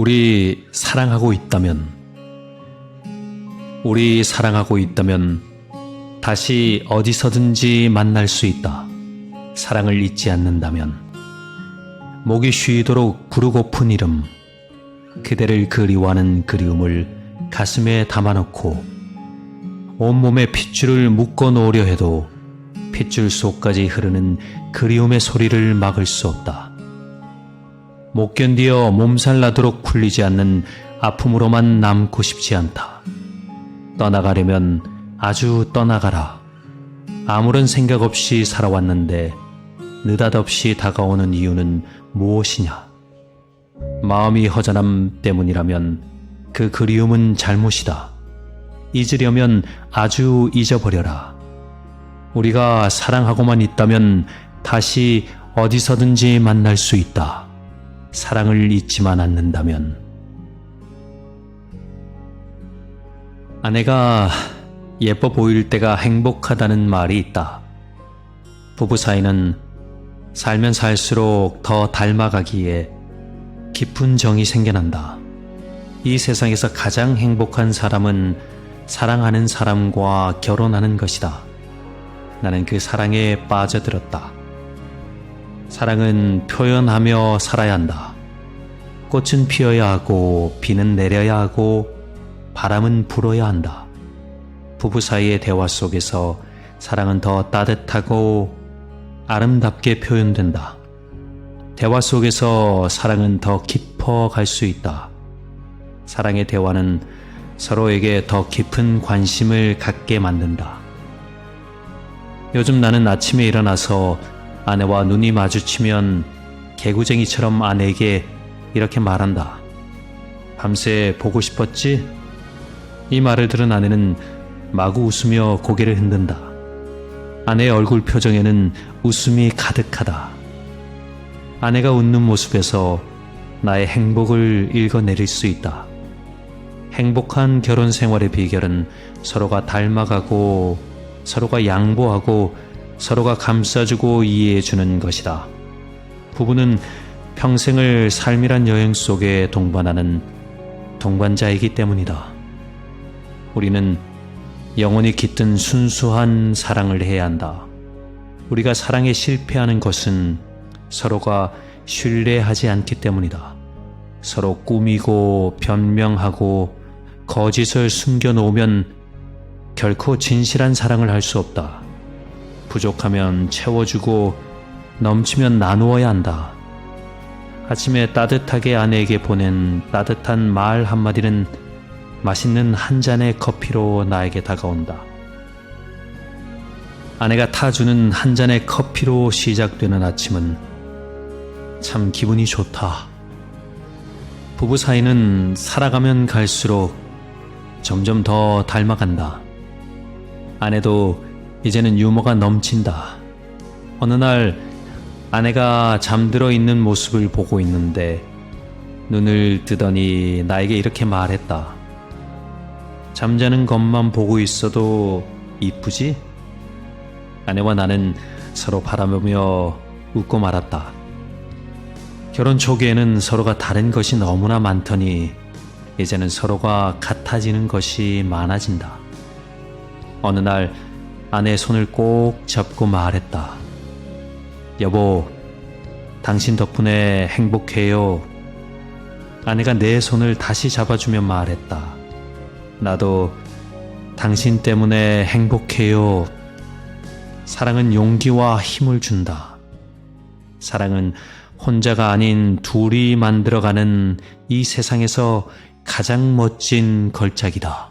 우리 사랑하고 있다면, 우리 사랑하고 있다면 다시 어디서든지 만날 수 있다. 사랑을 잊지 않는다면, 목이 쉬도록 부르고픈 이름, 그대를 그리워하는 그리움을 가슴에 담아놓고 온몸에 핏줄을 묶어 놓으려 해도 핏줄 속까지 흐르는 그리움의 소리를 막을 수 없다. 못 견디어 몸살 나도록 굴리지 않는 아픔으로만 남고 싶지 않다. 떠나가려면 아주 떠나가라. 아무런 생각 없이 살아왔는데 느닷없이 다가오는 이유는 무엇이냐? 마음이 허전함 때문이라면 그 그리움은 잘못이다. 잊으려면 아주 잊어버려라. 우리가 사랑하고만 있다면 다시 어디서든지 만날 수 있다. 사랑을 잊지만 않는다면. 아내가 예뻐 보일 때가 행복하다는 말이 있다. 부부 사이는 살면 살수록 더 닮아가기에 깊은 정이 생겨난다. 이 세상에서 가장 행복한 사람은 사랑하는 사람과 결혼하는 것이다. 나는 그 사랑에 빠져들었다. 사랑은 표현하며 살아야 한다. 꽃은 피어야 하고 비는 내려야 하고 바람은 불어야 한다. 부부 사이의 대화 속에서 사랑은 더 따뜻하고 아름답게 표현된다. 대화 속에서 사랑은 더 깊어 갈 수 있다. 사랑의 대화는 서로에게 더 깊은 관심을 갖게 만든다. 요즘 나는 아침에 일어나서 아내와 눈이 마주치면 개구쟁이처럼 아내에게 이렇게 말한다. 밤새 보고 싶었지? 이 말을 들은 아내는 마구 웃으며 고개를 흔든다. 아내의 얼굴 표정에는 웃음이 가득하다. 아내가 웃는 모습에서 나의 행복을 읽어내릴 수 있다. 행복한 결혼 생활의 비결은 서로가 닮아가고 서로가 양보하고 서로가 감싸주고 이해해주는 것이다. 부부는 평생을 삶이란 여행 속에 동반하는 동반자이기 때문이다. 우리는 영원히 깃든 순수한 사랑을 해야 한다. 우리가 사랑에 실패하는 것은 서로가 신뢰하지 않기 때문이다. 서로 꾸미고 변명하고 거짓을 숨겨놓으면 결코 진실한 사랑을 할 수 없다. 부족하면 채워주고 넘치면 나누어야 한다. 아침에 따뜻하게 아내에게 보낸 따뜻한 말 한마디는 맛있는 한 잔의 커피로 나에게 다가온다. 아내가 타주는 한 잔의 커피로 시작되는 아침은 참 기분이 좋다. 부부 사이는 살아가면 갈수록 점점 더 닮아간다. 아내도 이제는 유머가 넘친다. 어느 날 아내가 잠들어 있는 모습을 보고 있는데 눈을 뜨더니 나에게 이렇게 말했다. 잠자는 것만 보고 있어도 이쁘지? 아내와 나는 서로 바라보며 웃고 말았다. 결혼 초기에는 서로가 다른 것이 너무나 많더니 이제는 서로가 같아지는 것이 많아진다. 어느 날 아내의 손을 꼭 잡고 말했다. 여보, 당신 덕분에 행복해요. 아내가 내 손을 다시 잡아주며 말했다. 나도 당신 때문에 행복해요. 사랑은 용기와 힘을 준다. 사랑은 혼자가 아닌 둘이 만들어가는 이 세상에서 가장 멋진 걸작이다.